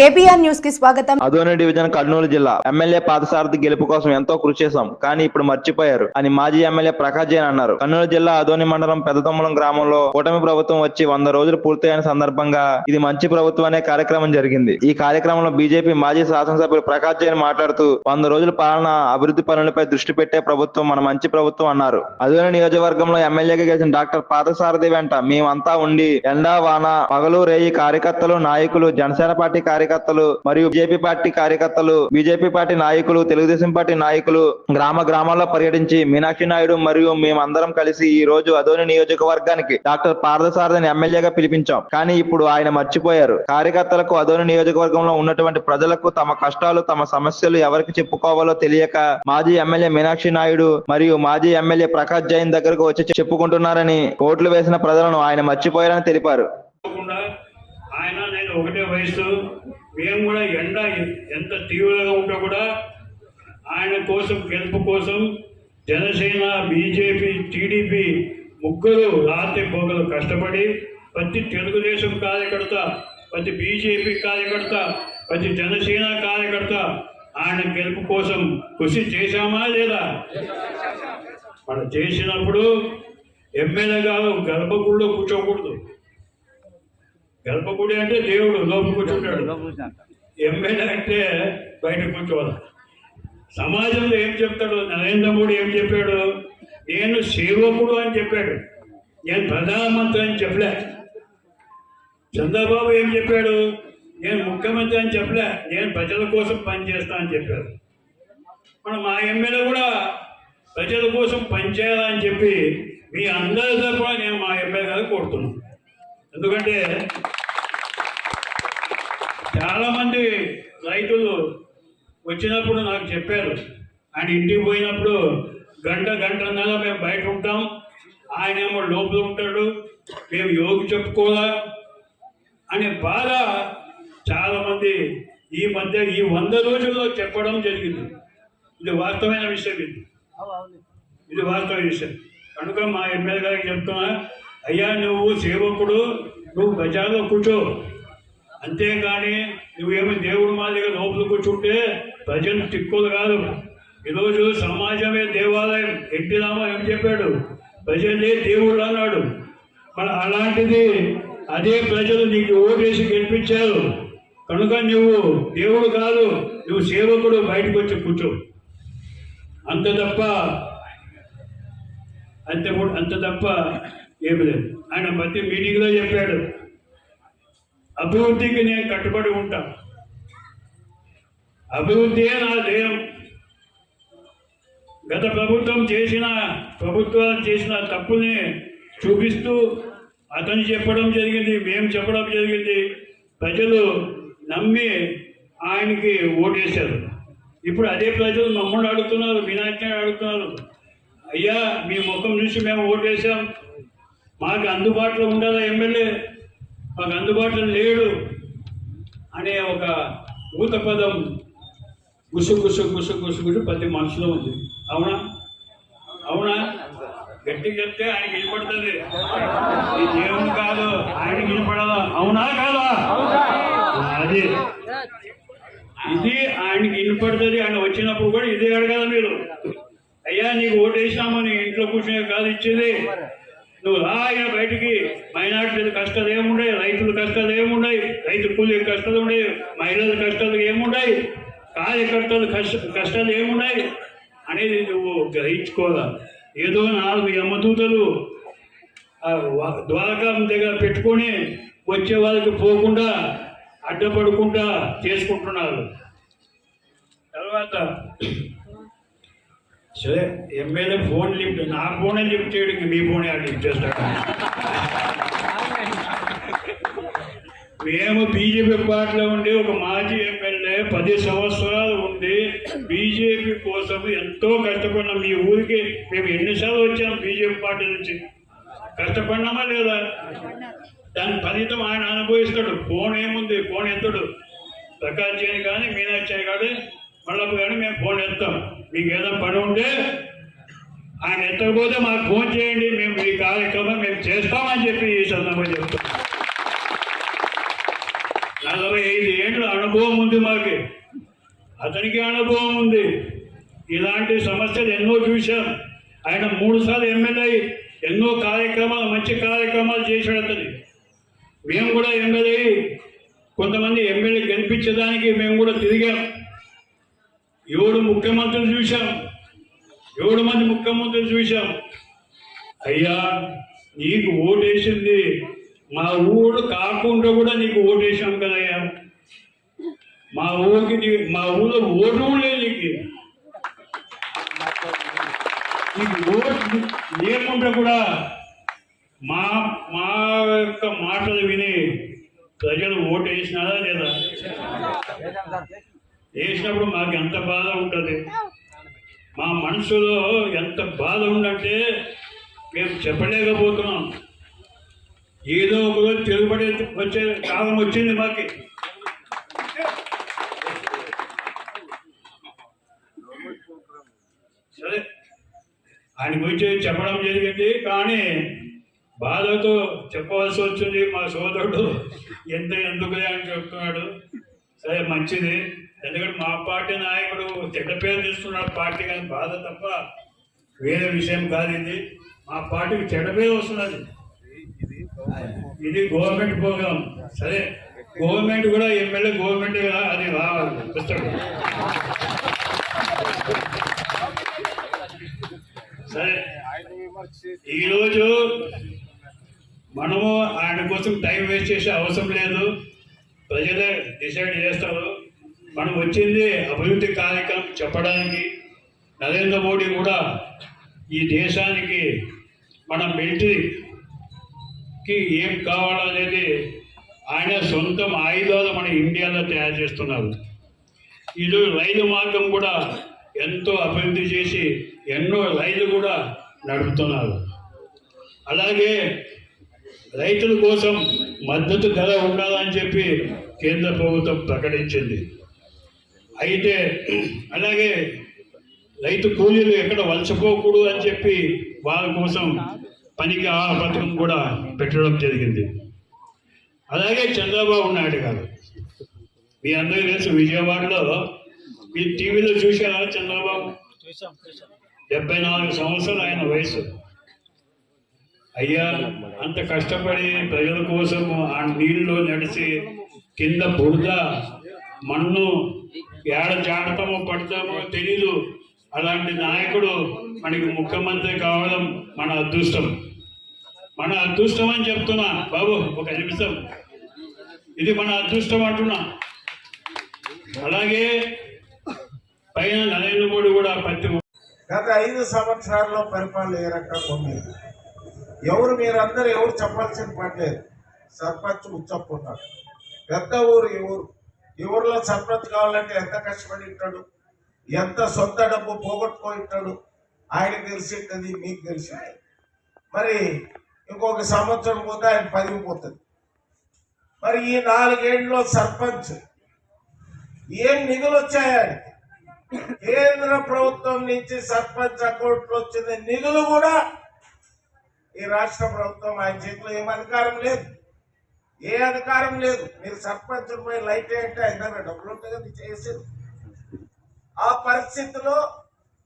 KBR న్యూస్కి స్వాగతం. Adoni division Kurnool జిల్లా ఎమ్మెల్యే పాదసారథి గెలుపు కోసం ఎంతో కృషి చేశాం కానీ ఇప్పుడు మర్చిపోయారు అని మాజీ ఎమ్మెల్యే ప్రకాష్ జైన్ అన్నారు. కర్నూలు జిల్లా అదోని మండలం పెద్దతమ్మలం గ్రామంలో కూటమి ప్రభుత్వం వచ్చి వంద రోజులు పూర్తయిన సందర్భంగా ఇది మంచి ప్రభుత్వం అనే కార్యక్రమం జరిగింది. ఈ కార్యక్రమంలో బీజేపీ మాజీ శాసనసభ్యులు ప్రకాష్ జైన్ మాట్లాడుతూ వంద రోజుల పాలన అభివృద్ధి పనులపై దృష్టి పెట్టే ప్రభుత్వం మన మంచి ప్రభుత్వం అన్నారు. అదోని నియోజకవర్గంలో ఎమ్మెల్యేగా గెలిచిన డాక్టర్ పాదసారథి వెంట మేమంతా ఉండి ఎండా వాన పగలు రేయి కార్యకర్తలు నాయకులు జనసేన పార్టీ కార్యకర్తలు మరియు బీజేపీ పార్టీ కార్యకర్తలు బీజేపీ పార్టీ నాయకులు తెలుగుదేశం పార్టీ నాయకులు గ్రామ గ్రామాల్లో పర్యటించి మీనాక్షి నాయుడు మరియు మేమందరం కలిసి ఈ రోజు అదోని నియోజకవర్గానికి డాక్టర్ పార్థసారథిని ఎమ్మెల్యేగా పిలిపించాం. కానీ ఇప్పుడు ఆయన మర్చిపోయారు. కార్యకర్తలకు అదోని నియోజకవర్గంలో ఉన్నటువంటి ప్రజలకు తమ కష్టాలు తమ సమస్యలు ఎవరికి చెప్పుకోవాలో తెలియక మాజీ ఎమ్మెల్యే మీనాక్షి నాయుడు మరియు మాజీ ఎమ్మెల్యే ప్రకాష్ జైన్ దగ్గరకు వచ్చి చెప్పుకుంటున్నారని ఓట్లు వేసిన ప్రజలను ఆయన మర్చిపోయారని తెలిపారు. ఆయన నేను ఒకటే వయసు మేము కూడా ఎండ ఎంత తీవ్రంగా ఉంటే కూడా ఆయన కోసం గెలుపు కోసం జనసేన బీజేపీ టీడీపీ ముగ్గురు రాత్రి పొగలు కష్టపడి ప్రతి తెలుగుదేశం కార్యకర్త ప్రతి బీజేపీ కార్యకర్త ప్రతి జనసేన కార్యకర్త ఆయన గెలుపు కోసం కృషి చేశామా లేదా? మనం చేసినప్పుడు ఎమ్మెల్యే గారు గర్భగుడిలో కూర్చోకూడదు. గర్భగుడి అంటే దేవుడు లోపల కూర్చుంటాడు ఎమ్మెల్యే అంటే బయట కూర్చోవాలి. సమాజంలో ఏం చెప్తాడు? నరేంద్ర మోడీ ఏం చెప్పాడు? నేను సేవకుడు అని చెప్పాడు. నేను ప్రధానమంత్రి అని చెప్పలే. చంద్రబాబు ఏం చెప్పాడు? నేను ముఖ్యమంత్రి అని చెప్పలే. నేను ప్రజల కోసం పనిచేస్తా అని చెప్పాడు. మన మా ఎమ్మెల్యే కూడా ప్రజల కోసం పనిచేయాలని చెప్పి మీ అందరి తరఫున నేను మా ఎమ్మెల్యే గారు కోరుతున్నాను. ఎందుకంటే చాలా మంది రైతులు వచ్చినప్పుడు నాకు చెప్పారు. ఆయన ఇంటికి పోయినప్పుడు గంట గంటన్నర మేము బయట ఉంటాం. ఆయన ఏమో లోపల ఉంటాడు. మేము యోగి చెప్పుకోవాలా? అనే బాధ చాలా మంది ఈ మధ్య ఈ వంద రోజుల్లో చెప్పడం జరిగింది. ఇది వాస్తవమైన విషయం ఇది. ఇది వాస్తవ విషయం. కనుక మా ఎమ్మెల్యే గారికి చెప్తున్నా అయ్యా నువ్వు సేవకుడు నువ్వు గజాల్లో కూర్చో. అంతేగాని నువ్వేమో దేవుడు మాదిరిగా లోపల కూర్చుంటే ప్రజలు తిక్కులు కాదు. ఈరోజు సమాజమే దేవాలయం. ఎన్టీ రామ ఏం చెప్పాడు? ప్రజలే దేవుడు అన్నాడు. మరి అలాంటిది అదే ప్రజలు నీకు ఓటేసి గెలిపించారు. కనుక నువ్వు దేవుడు కాదు నువ్వు సేవకుడు బయటకు వచ్చి కూర్చో. అంత తప్ప అంత అంత తప్ప ఏమి లేదు. ఆయన ప్రతి మీటింగ్లో చెప్పాడు అభివృద్ధికి నేను కట్టుబడి ఉంటా. అభివృద్ధియే నా ధ్యేయం. గత ప్రభుత్వం చేసిన ప్రభుత్వాలు చేసిన తప్పుని చూపిస్తూ అతను చెప్పడం జరిగింది మేము చెప్పడం జరిగింది. ప్రజలు నమ్మి ఆయనకి ఓటేశారు. ఇప్పుడు అదే ప్రజలు మమ్మల్ని అడుగుతున్నారు మీనాక్షిని అడుగుతున్నారు. అయ్యా మీ ముఖం నుంచి మేము ఓటేసాం మాకు అందుబాటులో ఉండాలా ఎమ్మెల్యే. మాకు అందుబాటులో లేడు అనే ఒక ఊత పదం గుసు గుసు గుసు గుసు గుసు ప్రతి మనసులో ఉంది. అవునా? అవునా? గట్టి చెప్తే ఆయనకి వినపడుతుంది. ఈ దేవుడు కాదు ఆయనకి వినపడాలా అవునా కాదా? అది. ఇది ఆయనకి వినపడుతుంది. ఆయన వచ్చినప్పుడు కూడా ఇదే అడగాలి మీరు. అయ్యా నీకు ఓటేసినామని ఇంట్లో కూర్చునే కాదు ఇచ్చేది. నువ్వు రా బయటికి మైనార్టీల కష్టాలు ఏముండయి? రైతుల కష్టాలు ఏముండయి? రైతు కూలి కష్టాలు ఉండయి. మహిళల కష్టాలు ఏముండయి? కార్యకర్తల కష్ట కష్టాలు ఏమున్నాయి అనేది నువ్వు గ్రహించుకోవాలా? ఏదో నాలుగు యమదూతలు ఆ ద్వారకం దగ్గర పెట్టుకొని వచ్చే వాళ్ళకి పోకుండా అడ్డపడకుండా చేసుకుంటున్నారు. తర్వాత సరే ఎమ్మెల్యే ఫోన్ లిఫ్ట్ నా ఫోనే లిఫ్ట్ చేయడం మీ ఫోనే లిఫ్ట్ చేస్తాడు. మేము బీజేపీ పార్టీలో ఉండి ఒక మాజీ ఎమ్మెల్యే పది సంవత్సరాలు ఉండి బీజేపీ కోసం ఎంతో కష్టపడినాం. మీ ఊరికి మేము ఎన్నిసార్లు వచ్చాం బీజేపీ పార్టీ నుంచి? కష్టపడినామా లేదా? దాని ఫలితం ఆయన అనుభవిస్తాడు. ఫోన్ ఏముంది? ఫోన్ ఎత్తడు. ప్రకాశ్ చేయని కానీ మీనాక్షి కానీ మళ్ళీ కానీ మేము ఫోన్ ఎత్తాం. మీకు ఏదో పని ఉంటే ఆయన ఎత్తకపోతే మాకు ఫోన్ చేయండి మేము ఈ కార్యక్రమం మేము చేస్తామని చెప్పి ఈ సందర్భంగా చెప్తాం నలభై ఐదు ఏళ్ళు అనుభవం ఉంది మాకు. అతనికి అనుభవం ఉంది. ఇలాంటి సమస్యలు ఎన్నో చూశాం. ఆయన మూడు సార్లు ఎమ్మెల్యే ఎన్నో కార్యక్రమాలు మంచి కార్యక్రమాలు చేశాడు అతని. మేము కూడా ఎమ్మెల్యే కొంతమంది ఎమ్మెల్యే గెలిపించడానికి మేము కూడా తిరిగాం. ఏడు ముఖ్యమంత్రులు చూశాం. ఏడు మంది ముఖ్యమంత్రులు చూశాం. అయ్యా నీకు ఓటేసింది మా ఊరు కాకుండా కూడా నీకు ఓటేసాం కదయ్యా. మా ఊరికి మా ఊళ్ళో ఓటు లేదు నీకు. నీకు ఓటు లేకుండా కూడా మా మా యొక్క మాటలు విని ప్రజలు ఓటు వేసినారా లేదా? వేసినప్పుడు మాకు ఎంత బాధ ఉంటుంది? మా మనసులో ఎంత బాధ ఉందంటే మేము చెప్పలేకపోతున్నాం. ఏదో ఒక రోజు తిరుగుబడి వచ్చే కాలం వచ్చింది మాకి. సరే ఆయన గురించి చెప్పడం జరిగింది కానీ బాధతో చెప్పవలసి వచ్చింది మా సోదరుడు. ఎంత ఎందుకులే అని చెప్తున్నాడు. సరే మంచిది. ఎందుకంటే మా పార్టీ నాయకుడు చెడ్డ పేరు తీసుకున్నాడు పార్టీ కానీ బాధ తప్ప వేరే విషయం కాదు ఇది. మా పార్టీకి చెడ్డ పేరు వస్తున్నది. ఇది గవర్నమెంట్ ప్రోగ్రామ్ సరే గవర్నమెంట్ కూడా ఎమ్మెల్యే గవర్నమెంట్ కదా అది రావాలి. పుస్తకం సరే ఈరోజు మనము ఆయన కోసం టైం వేస్ట్ చేసే అవసరం లేదు. ప్రజలే డిసైడ్ చేస్తారు. మనం వచ్చింది అభివృద్ధి కార్యక్రమం చెప్పడానికి నరేంద్ర మోడీ కూడా ఈ దేశానికి మన మిలిటరీకి ఏం కావాలనేది ఆయన సొంతం ఆయుధాలు మన ఇండియాలో తయారు చేస్తున్నారు. ఈరోజు రైలు మార్గం కూడా ఎంతో అభివృద్ధి చేసి ఎన్నో రైలు కూడా నడుపుతున్నారు. అలాగే రైతుల కోసం మద్దతు ధర ఉండాలని చెప్పి కేంద్ర ప్రభుత్వం ప్రకటించింది. అయితే అలాగే రైతు కూలీలు ఎక్కడ వలసపోకూడదు అని చెప్పి వాళ్ళ కోసం పనికి ఆహార పథకం కూడా పెట్టడం జరిగింది. అలాగే చంద్రబాబు నాయుడు గారు మీ అందరూ తెలుసు విజయవాడలో మీ టీవీలో చూశారా చంద్రబాబు? డెబ్బై నాలుగు సంవత్సరాలు ఆయన వయసు. అయ్యా అంత కష్టపడి ప్రజల కోసం ఆ నీళ్ళు నడిచి కింద బురద మన్ను ఏడ జాడతామో పడతామో తెలీదు. అలాంటి నాయకుడు మనకి ముఖ్యమంత్రి కావడం మన అదృష్టం. మన అదృష్టం అని చెప్తున్నా బాబు ఒక నిమిషం. ఇది మన అదృష్టం అంటున్నా. అలాగే పైన నరేంద్ర మోడీ కూడా ప్రతి గత ఐదు సంవత్సరాల్లో పరిపాలన ఏ రకంగా ఉంది? ఎవరు మీరందరూ ఎవరు చెప్పాల్సిన పని లేదు. సర్పంచ్ ఉచ్చప్పున్నారు పెద్ద ఊరు ఈ ఊరు. ఈ ఊరిలో సర్పంచ్ కావాలంటే ఎంత కష్టపడి ఉంటాడు? ఎంత సొంత డబ్బు పోగొట్టుకుంటాడు ఉంటాడు? ఆయనకు తెలిసి ఉంటుంది మీకు తెలిసి మరి ఇంకొక సంవత్సరం పోతే ఆయన పదిగిపోతుంది మరి ఈ నాలుగేండ్లో సర్పంచ్ ఏం నిధులు వచ్చాయి ఆయనకి? కేంద్ర ప్రభుత్వం నుంచి సర్పంచ్ అకౌంట్లో వచ్చిన నిధులు కూడా ఈ రాష్ట్ర ప్రభుత్వం ఆయన చేతిలో ఏం అధికారం లేదు. ఏ అధికారం లేదు. మీరు సర్పంచ్ పోయి లైట్ అంటే ఆయన దగ్గర డబ్బులు ఉంటాయి కదా చేసేది. ఆ పరిస్థితిలో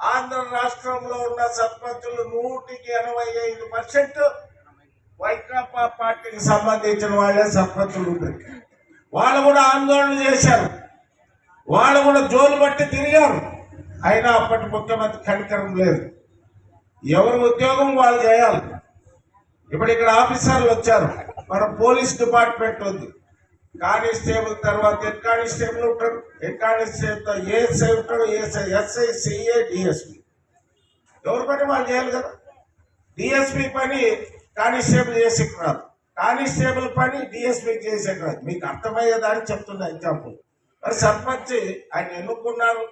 ఆంధ్ర రాష్ట్రంలో ఉన్న సర్పంచులు నూటికి ఎనభై ఐదు పర్సెంట్ వైకాపా పార్టీకి సంబంధించిన వాళ్ళే సర్పంచులు ఉంటారు వాళ్ళు కూడా ఆందోళన చేశారు. వాళ్ళు కూడా జోలు బట్టి తిరిగారు. అయినా అప్పటి ముఖ్యమంత్రి కనికరం లేదు. ఎవరి ఉద్యోగం వాళ్ళు చేయాలి. ఇప్పుడు ఇక్కడ ఆఫీసర్లు వచ్చారు. మన పోలీస్ డిపార్ట్మెంట్ ఉంది. కానిస్టేబుల్ తర్వాత హెడ్ కానిస్టేబుల్ ఉంటాడు హెడ్ కానిస్టేబుల్ ఏఎస్ఐ ఉంటాడు ఏఎస్ఐ ఎస్ఐ సిఏ డిఎస్పి. ఎవరి పని వాళ్ళు చేయాలి కదా? డిఎస్పి పని కానిస్టేబుల్ చేసి రాదు కానిస్టేబుల్ పని డిఎస్పి చేసే రాదు మీకు అర్థమయ్యేదాన్ని చెప్తున్నా ఎగ్జాంపుల్. మరి సర్పంచ్ ఆయన ఎన్నుకున్నారు?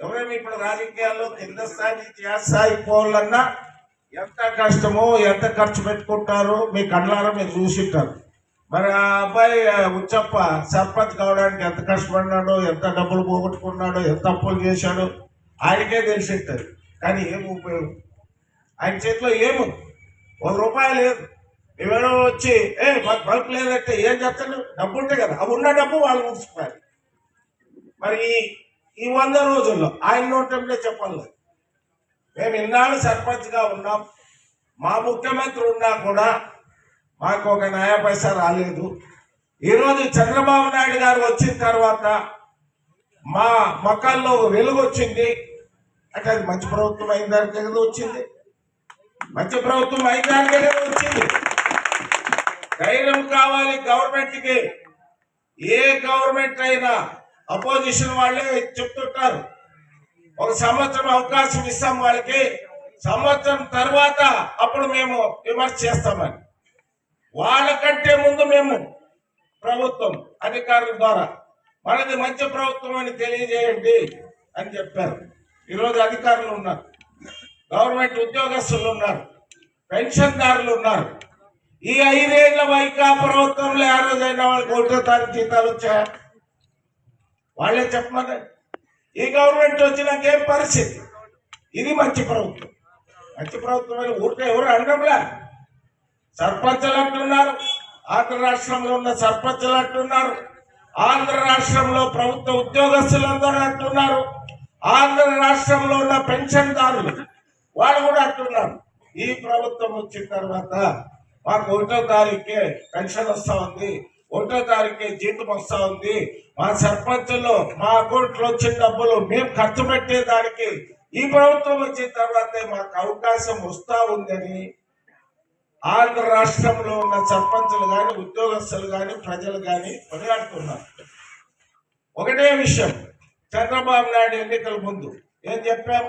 ఎవరైనా ఇప్పుడు రాజకీయాల్లో కింద స్థాయి నుంచి ఏ స్థాయి పోవాలన్నా ఎంత కష్టమో ఎంత ఖర్చు పెట్టుకుంటారో మీ కళ్ళారా మీరు చూసింటారు. మరి ఆ అబ్బాయి ఉచ్చప్ప సర్పంచ్ కావడానికి ఎంత కష్టపడినాడో ఎంత డబ్బులు పోగొట్టుకున్నాడో ఎంత అప్పులు చేశాడో ఆయనకే తెలిసి ఉంటుంది. కానీ ఏం ఉపయోగం? ఆయన చేతిలో ఏముంది? ఒక రూపాయి లేదు. ఏమైనా వచ్చి ఏ మాకు బల్బ్ లేదంటే ఏం చెప్తాను డబ్బు ఉంటే కదా అవి ఉన్న డబ్బు వాళ్ళు ఉంచుకోవాలి మరి ఈ- వంద రోజుల్లో ఆయన నోటంలో చెప్పాలి మేము ఇన్నాళ్ళు సర్పంచ్గా ఉన్నాం. మా ముఖ్యమంత్రి ఉన్నా కూడా మాకు ఒక నయా పైసా రాలేదు. ఈరోజు చంద్రబాబు నాయుడు గారు వచ్చిన తర్వాత మా మొక్కల్లో వెలుగు వచ్చింది. అంటే అది మంచి ప్రభుత్వం అయిన దానికే కదా వచ్చింది. మంచి ప్రభుత్వం అయిన దానికే కదా వచ్చింది. ధైర్యం కావాలి గవర్నమెంట్కి. ఏ గవర్నమెంట్ అయినా అపోజిషన్ వాళ్ళే చెప్తుంటారు. ఒక సంవత్సరం అవకాశం ఇస్తాం వాళ్ళకి. సంవత్సరం తర్వాత అప్పుడు మేము విమర్శ చేస్తామని. వాళ్ళకంటే ముందు మేము ప్రభుత్వం అధికారుల ద్వారా మనది మంచి ప్రభుత్వం అని తెలియజేయండి అని చెప్పారు. ఈరోజు అధికారులు ఉన్నారు. గవర్నమెంట్ ఉద్యోగస్తులు ఉన్నారు. పెన్షన్దారులు ఉన్నారు. ఈ ఐదేళ్ళ వైకా ప్రభుత్వంలో ఆ రోజైనా వాళ్ళకి ఒకటో తారీఖు జీతాలు వచ్చాయా? వాళ్ళే చెప్పమని ఈ గవర్నమెంట్ వచ్చినాక ఏం పరిస్థితి? ఇది మంచి ప్రభుత్వం. మంచి ప్రభుత్వం అని ఊరికే ఎవరు అనడంలా? సర్పంచులు అంటున్నారు. ఆంధ్ర రాష్ట్రంలో ఉన్న సర్పంచులు అంటున్నారు. ఆంధ్ర రాష్ట్రంలో ప్రభుత్వ ఉద్యోగస్తులందరూ అంటున్నారు. ఆంధ్ర రాష్ట్రంలో ఉన్న పెన్షన్దారులు వాళ్ళు కూడా అంటున్నారు. ఈ ప్రభుత్వం వచ్చిన తర్వాత మాకు ఒకటో తారీఖే పెన్షన్ వస్తూ ఉంది. ఒకటో తారీఖే జీతం వస్తా ఉంది. మా సర్పంచులు మా అకౌంట్లో వచ్చిన డబ్బులు మేము ఖర్చు పెట్టేదానికి ఈ ప్రభుత్వం వచ్చిన తర్వాతే మాకు అవకాశం వస్తా ఉందని ఆంధ్ర రాష్ట్రంలో ఉన్న సర్పంచులు కానీ ఉద్యోగస్తులు కానీ ప్రజలు కానీ కొనియాడుతున్నారు. ఒకటే విషయం చంద్రబాబు నాయుడు ఎన్నికల ముందు ఏం చెప్పాం?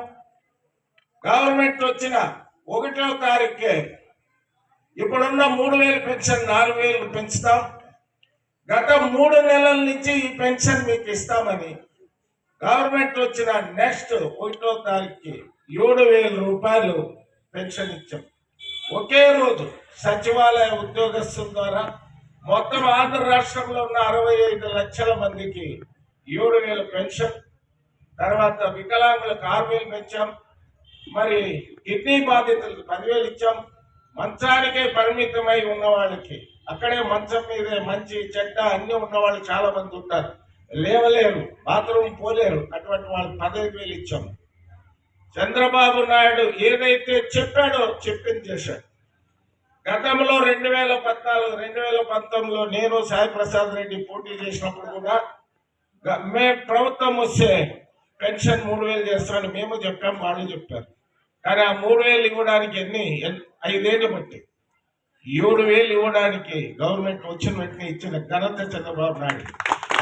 గవర్నమెంట్ వచ్చిన ఒకటో తారీఖే ఇప్పుడున్న మూడు వేలు పెన్షన్ నాలుగు వేలు పెంచుతాం. గత మూడు నెలల నుంచి ఈ పెన్షన్ మీకు ఇస్తామని గవర్నమెంట్ వచ్చిన నెక్స్ట్ ఒకటో తారీఖుకి ఏడు వేల రూపాయలు పెన్షన్ ఇచ్చాం. ఒకే రోజు సచివాలయ ఉద్యోగస్తుల ద్వారా మొత్తం ఆంధ్ర రాష్ట్రంలో ఉన్న అరవై ఐదు లక్షల మందికి ఏడు వేల పెన్షన్ తర్వాత వికలాంగులకు ఆరు వేలు పెంచాం. మరి కిడ్నీ బాధితులకు పదివేలు ఇచ్చాం. మంచానికే పరిమితమై ఉన్న వాళ్ళకి అక్కడే మంచం మీదే మంచి చెడ్డ అన్ని ఉన్న వాళ్ళు చాలా మంది ఉంటారు. లేవలేరు బాత్రూమ్ పోలేరు అటువంటి వాళ్ళు పదహైదు వేలు ఇచ్చాం చంద్రబాబు నాయుడు ఏదైతే చెప్పాడో చెప్పింది చేశాడు. గతంలో రెండు వేల పద్నాలుగు రెండు వేల పంతొమ్మిదిలో నేను సాయి ప్రసాద్ రెడ్డి పోటీ చేసినప్పుడు కూడా గ- మే ప్రభుత్వం వస్తే పెన్షన్ మూడు వేలు చేస్తామని మేము చెప్పాం వాళ్ళు చెప్పారు. కానీ ఆ మూడు వేలు ఇవ్వడానికి ఎన్ని ఐదేళ్ళు బట్టి ఏడు వేలు ఇవ్వడానికి గవర్నమెంట్ వచ్చిన వెంటనే ఇచ్చిన ఘనత చంద్రబాబు నాయుడు.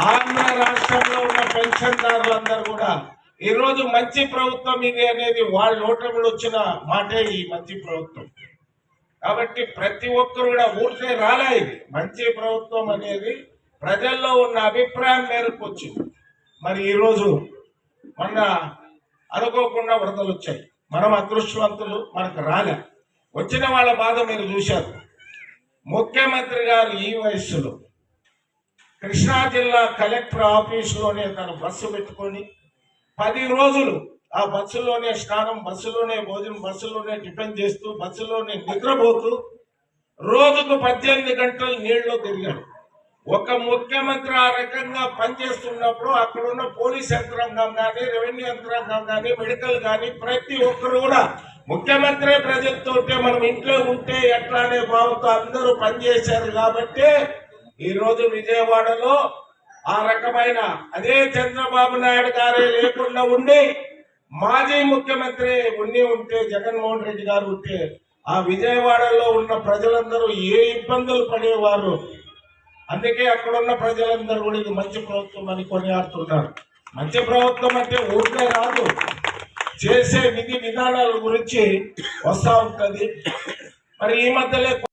ఆంధ్ర రాష్ట్రంలో ఉన్న పెన్షన్దారులందరూ కూడా ఈరోజు మంచి ప్రభుత్వం ఇది అనేది వాళ్ళ ఓటమిలో వచ్చిన మాటే ఈ మంచి ప్రభుత్వం. కాబట్టి ప్రతి ఒక్కరు కూడా ఊరికే రాలే ఇది. మంచి ప్రభుత్వం అనేది ప్రజల్లో ఉన్న అభిప్రాయం మేరకు వచ్చింది. మరి ఈరోజు మొన్న అనుకోకుండా వరదలు వచ్చాయి. మనం అదృష్టవంతులు మనకు రాలే. వచ్చిన వాళ్ళ బాధ మీరు చూశారు. ముఖ్యమంత్రి గారు ఈ వయస్సులో కృష్ణా జిల్లా కలెక్టర్ ఆఫీసులోనే తన బస్సు పెట్టుకొని పది రోజులు ఆ బస్సులోనే స్నానం బస్సులోనే భోజనం బస్సులోనే టిఫిన్ చేస్తూ బస్సులోనే నిద్రపోతూ రోజుకు పద్దెనిమిది గంటలు నీళ్ళలో తిరిగాడు. ఒక ముఖ్యమంత్రి ఆ రకంగా పనిచేస్తున్నప్పుడు అక్కడున్న పోలీస్ యంత్రాంగం కానీ రెవెన్యూ యంత్రాంగం కానీ మెడికల్ కానీ ప్రతి ఒక్కరు కూడా ముఖ్యమంత్రి ప్రజలతో మనం ఇంట్లో ఉంటే ఎట్లా అనే భావంతో అందరూ పనిచేశారు కాబట్టి ఈరోజు విజయవాడలో ఆ రకమైన అదే చంద్రబాబు నాయుడు గారే లేకుండా ఉండి మాజీ ముఖ్యమంత్రి ఉండి ఉంటే జగన్మోహన్ రెడ్డి గారు ఉంటే ఆ విజయవాడలో ఉన్న ప్రజలందరూ ఏ ఇబ్బందులు పడేవారు? అందుకే అక్కడున్న ప్రజలందరూ కూడా ఇది మంచి ప్రభుత్వం అని కొనియాడుతున్నారు. మంచి ప్రభుత్వం అంటే ఊరికే రాదు. చేసే విధి విధానాల గురించి వస్తా ఉంటుంది. మరి ఈ మధ్యలో